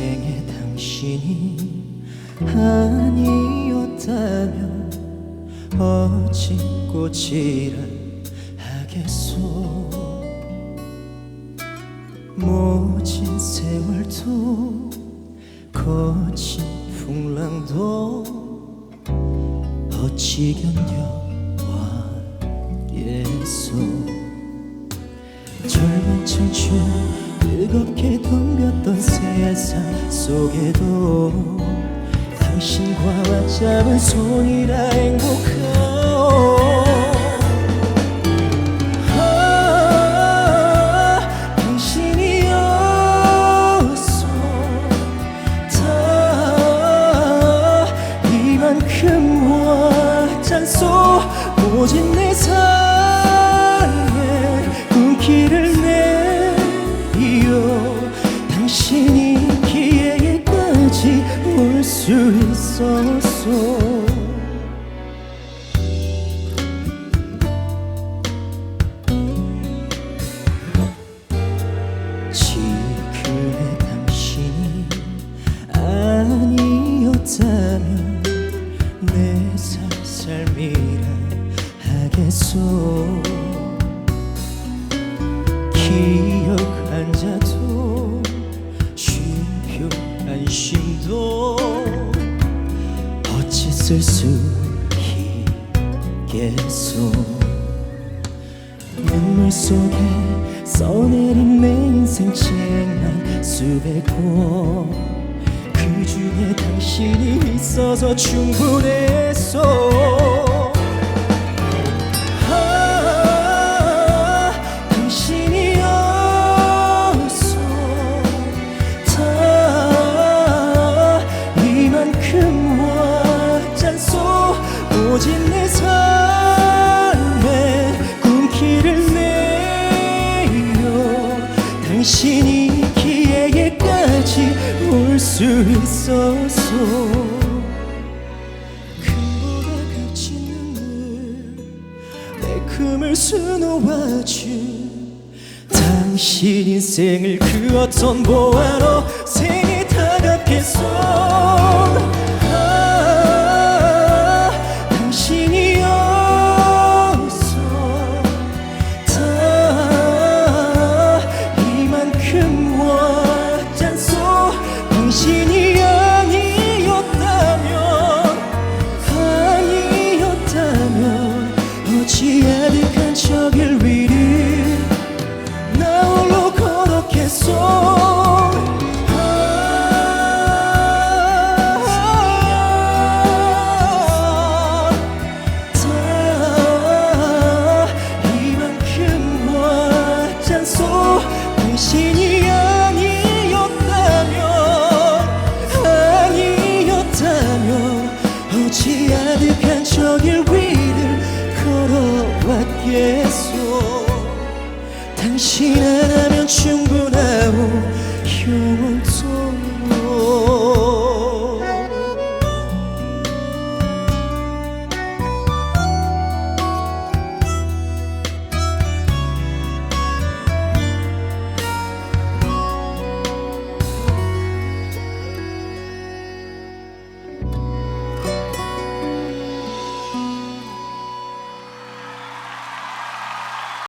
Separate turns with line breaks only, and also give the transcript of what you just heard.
인생의 당신이 아니었다면 어찌 꽃이라 하겠소? 모진 세월도 거친 풍랑도 어찌 견뎌와겠소? 젊은 청춘 뜨겁게 덤볐던 세상 속에도 당신과 맞잡은 손이라 행복하오. 아, 모진 내삶 있었어 지금의 당신이 아니었다면 내살 삶이라 하겠소 쓸수 있겠소? 눈물 속에 써내린 내 인생 책만 수백 권그 중에 당신이 있어서 충분했 오직 내 삶에 꿈길을 내요. 당신이 기에게까지 올 수 있어서 금보다 갇힌 눈물 내 금을 수놓아준 당신 인생을 그 어떤 보아로 생이 다갑게 손 예수. 당신 하나면 충분하고 영원